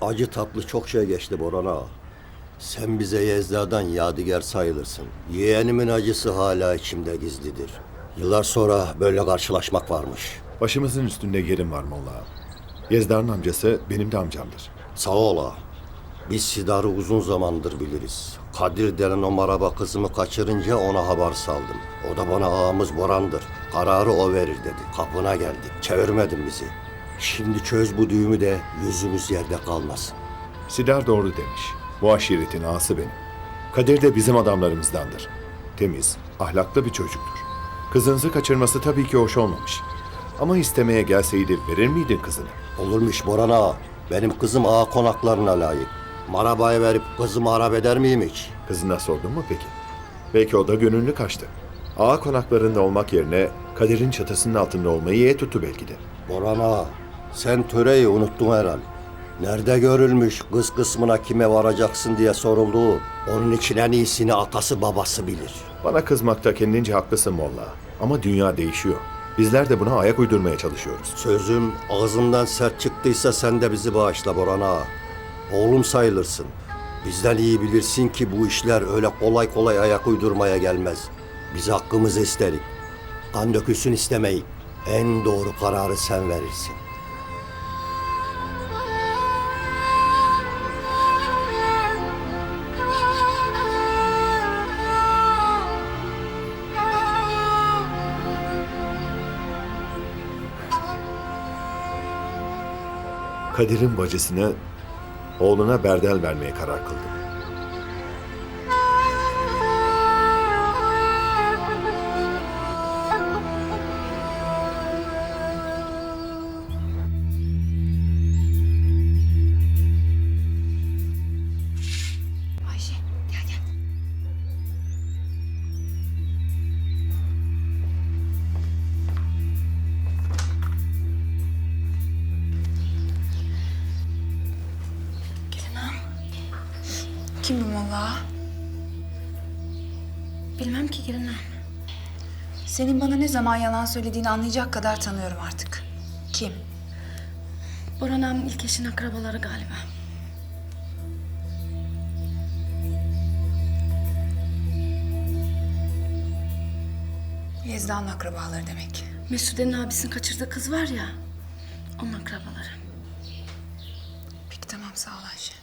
Acı tatlı çok şey geçti Boran ağa. Sen bize Yezda'dan yadigar sayılırsın. Yeğenimin acısı hala içimde gizlidir. Yıllar sonra böyle karşılaşmak varmış. Başımızın üstünde yerim var Molla. Yezdar'ın amcası benim de amcamdır. Sağ ol ağa. Biz Sidar'ı uzun zamandır biliriz. Kadir denen o maraba kızımı kaçırınca ona haber saldım. O da bana ağamız Boran'dır. Kararı o verir dedi. Kapına geldik. Çevirmedin bizi. Şimdi çöz bu düğümü de yüzümüz yerde kalmasın. Sidar doğru demiş. Bu aşiretin ağası benim. Kadir de bizim adamlarımızdandır. Temiz, ahlaklı bir çocuktur. Kızınızı kaçırması tabii ki hoş olmamış. Ama istemeye gelseydi verir miydin kızını? Olurmuş Boran ağa. Benim kızım ağa konaklarına layık. Marabaya verip kızımı harap eder miyim hiç? Kızına sordun mu peki? Belki o da gönüllü kaçtı. Ağa konaklarında olmak yerine Kadir'in çatısının altında olmayı ye tuttu belki de. Boran ağa, sen töreyi unuttun herhal. Nerede görülmüş kız kısmına kime varacaksın diye soruldu. Onun için en iyisini atası babası bilir. Bana kızmakta kendince haklısın Molla. Ama dünya değişiyor. Bizler de buna ayak uydurmaya çalışıyoruz. Sözüm ağzımdan sert çıktıysa sen de bizi bağışla Boran ağa. Oğlum sayılırsın. Bizden iyi bilirsin ki bu işler öyle kolay kolay ayak uydurmaya gelmez. Biz hakkımızı isterik. Kan dökülsün istemeyin. En doğru kararı sen verirsin. Kadir'in bacısını oğluna berdel vermeye karar kıldım. Kim bu molla? Bilmem ki ağam. Senin bana ne zaman yalan söylediğini anlayacak kadar tanıyorum artık. Kim? Ağamın ilk eşin akrabaları galiba. Yezda'nın akrabaları demek. Mesude'nin abisinin kaçırdığı kız var ya. Onun akrabaları. Peki tamam sağ ol Ayşe.